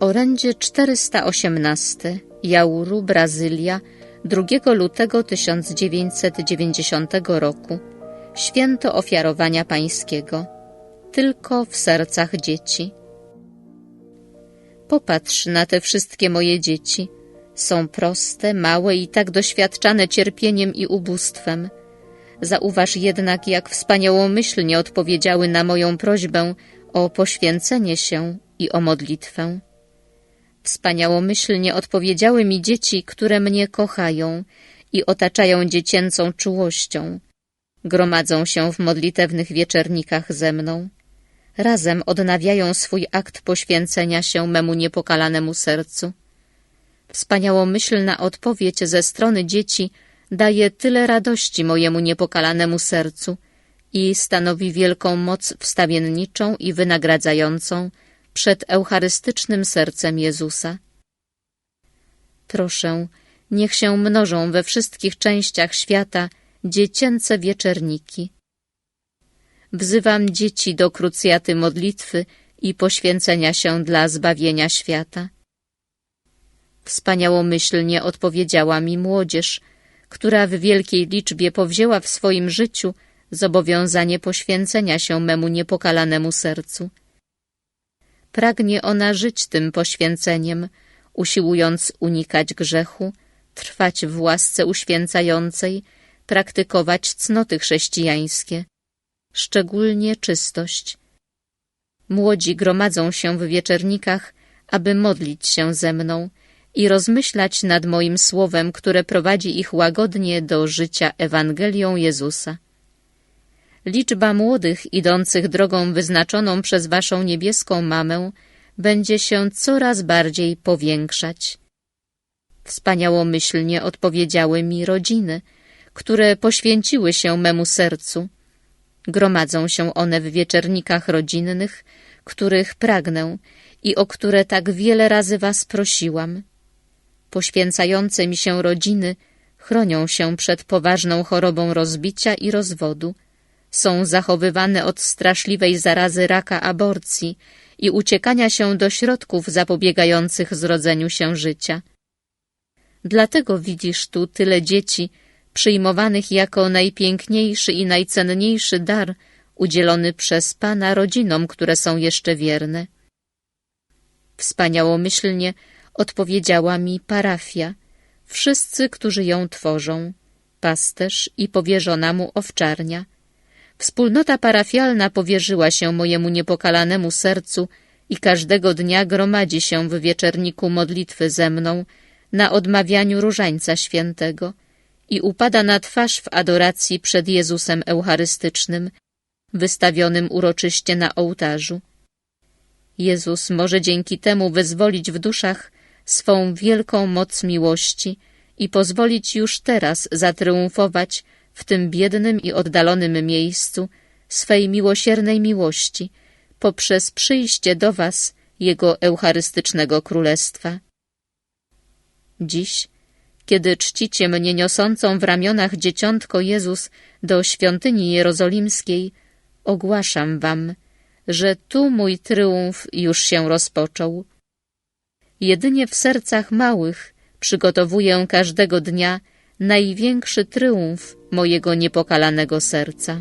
Orędzie 418 Jauru, Brazylia 2 lutego 1990 roku Święto Ofiarowania Pańskiego Tylko w sercach dzieci Popatrz na te wszystkie moje dzieci. Są proste, małe i tak doświadczane cierpieniem i ubóstwem. Zauważ jednak, jak wspaniałomyślnie odpowiedziały na moją prośbę o poświęcenie się i o modlitwę. Wspaniałomyślnie odpowiedziały mi dzieci, które mnie kochają i otaczają dziecięcą czułością. Gromadzą się w modlitewnych wieczernikach ze mną. Razem odnawiają swój akt poświęcenia się memu niepokalanemu sercu. Wspaniałomyślna odpowiedź ze strony dzieci daje tyle radości mojemu niepokalanemu sercu i stanowi wielką moc wstawienniczą i wynagradzającą przed eucharystycznym sercem Jezusa. Proszę, niech się mnożą we wszystkich częściach świata dziecięce wieczerniki. Wzywam dzieci do krucjaty modlitwy i poświęcenia się dla zbawienia świata. Wspaniałomyślnie odpowiedziała mi młodzież, która w wielkiej liczbie powzięła w swoim życiu zobowiązanie poświęcenia się memu niepokalanemu sercu. Pragnie ona żyć tym poświęceniem, usiłując unikać grzechu, trwać w łasce uświęcającej, praktykować cnoty chrześcijańskie, szczególnie czystość. Młodzi gromadzą się w wieczernikach, aby modlić się ze mną i rozmyślać nad moim słowem, które prowadzi ich łagodnie do życia Ewangelią Jezusa. Liczba młodych idących drogą wyznaczoną przez waszą niebieską mamę będzie się coraz bardziej powiększać. Wspaniałomyślnie odpowiedziały mi rodziny, które poświęciły się memu sercu. Gromadzą się one w wieczernikach rodzinnych, których pragnę i o które tak wiele razy was prosiłam. Poświęcające mi się rodziny chronią się przed poważną chorobą rozbicia i rozwodu, są zachowywane od straszliwej zarazy raka aborcji i uciekania się do środków zapobiegających zrodzeniu się życia. Dlatego widzisz tu tyle dzieci przyjmowanych jako najpiękniejszy i najcenniejszy dar udzielony przez Pana rodzinom, które są jeszcze wierne. Wspaniałomyślnie odpowiedziała mi parafia, wszyscy, którzy ją tworzą, pasterz i powierzona mu owczarnia. Wspólnota parafialna powierzyła się mojemu niepokalanemu sercu i każdego dnia gromadzi się w wieczerniku modlitwy ze mną na odmawianiu różańca świętego i upada na twarz w adoracji przed Jezusem Eucharystycznym, wystawionym uroczyście na ołtarzu. Jezus może dzięki temu wyzwolić w duszach swą wielką moc miłości i pozwolić już teraz zatriumfować w tym biednym i oddalonym miejscu swej miłosiernej miłości poprzez przyjście do Was Jego Eucharystycznego Królestwa. Dziś, kiedy czcicie mnie niosącą w ramionach dzieciątko Jezus do świątyni jerozolimskiej, ogłaszam Wam, że tu mój tryumf już się rozpoczął. Jedynie w sercach małych przygotowuję każdego dnia największy tryumf mojego niepokalanego serca.